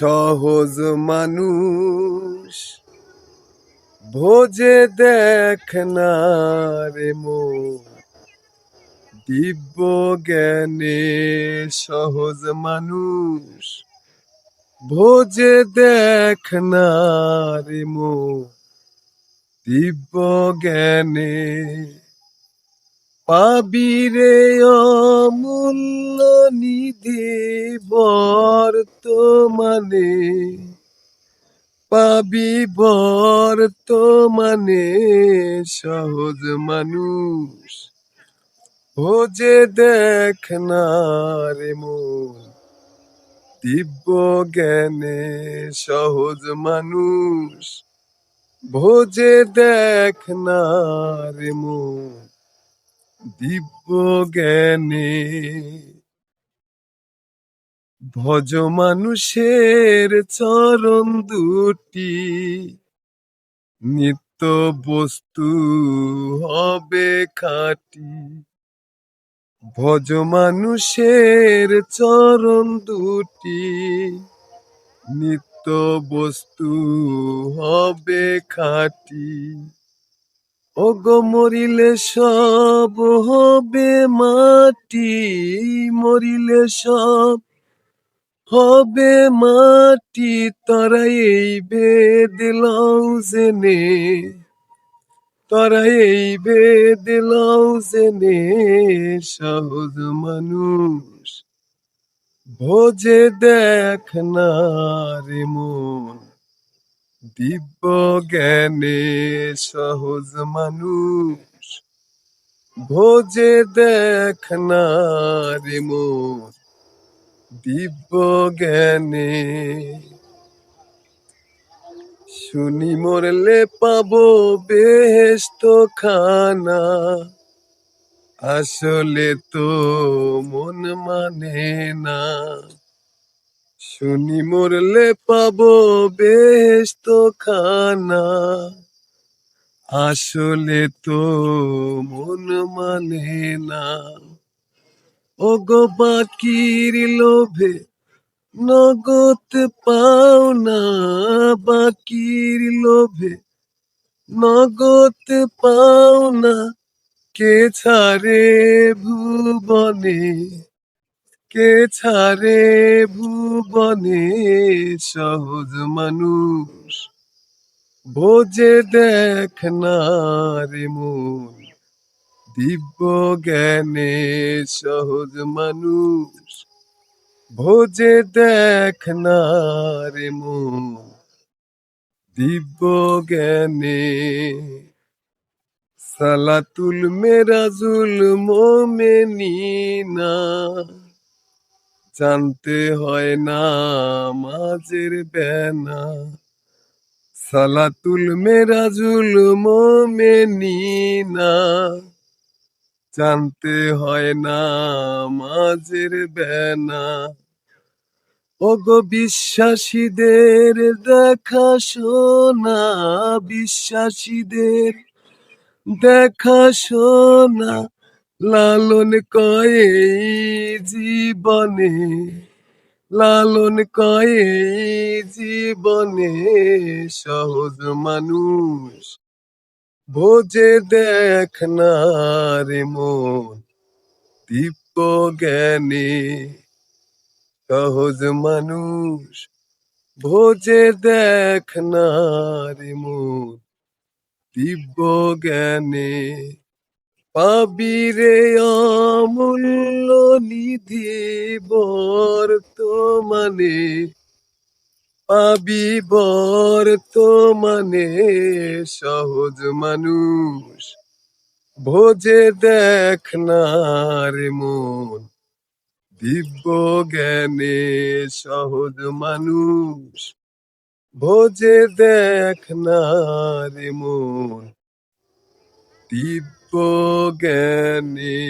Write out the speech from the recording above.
সহজ মানুষ। ভোজে দেখ না রে মো দিব্য জ্ঞানে সহজ মানুষ। ভোজে দেখ না রে মো দিব্য জ্ঞানে পাবিরে অমূল্য নিধি বর্তমানে। পাবি বর্তমানে সহজ মানুষ। ভোজে দেখ না রে মন, দিব্য জ্ঞানে সহজ মানুষ। ভোজে দেখ না রে মন দিব্য জ্ঞানে ভজ মানুষের চরণ দুটি, নিত্য বস্তু হবে খাটি। ভজ মানুষের চরণ দুটি, নিত্য বস্তু হবে খাটি। ওগো মরিলে সব হবে মাটি, মরিলে সব হবে মাটি তোরা এই বেদ লও জেনে তোরা এই বেদ লও জেনে, সহজ মানুষ, ভোজে দেখ না রে মন। দিব্য জ্ঞানে সহজ মানুষ, ভোজে দেখ না রে দিব্য জ্ঞানে শুনি মরলে পাবো বেহেস্ত খানা আসলে তো মন মানে না। শুনি মরলে পাবো বেহেস্ত খানা আসলে তো মন মানে না। ওগো বাকির লোভে নগদ পাও না বাকির লোভে নগদ পাও না। কে ছাড়ে ভুবনে? কে ছাড়ে ভুবনে সহজ মানুষ? ভোজে দেখ না রে মন, দিব্য জ্ঞানে সহজ মানুষ। ভোজে দেখ না রে মন, দিব্য জ্ঞানে সালাতুল মেরাজুল মোমেনিনা। জানতে হয় না মাঝের বেনা। সালাতুল মেরাজুল মোমেনিনা। জানতে হয় না মাঝের বেনা। ওগো বিশ্বাসীদের দেখা শোনা, বিশ্বাসীদের দেখা শোনা। লালন কয়ে জীবনে, লালন কয়ে জীবনে সহজ মানুষ। ভোজে দেখ না মন, দিব্য জ্ঞানে সহজ মানুষ। ভোজে দেখ না মন, দিব্য জ্ঞানে পাবিরে অমূল্য নিধি বর্তমানে। পাবি বর্তমানে সহজ মানুষ। ভোজে দেখ না রে মন। দিব্য জ্ঞানে সহজ মানুষ। ভোজে দেখ না রে মন। দিব্য জ্ঞানে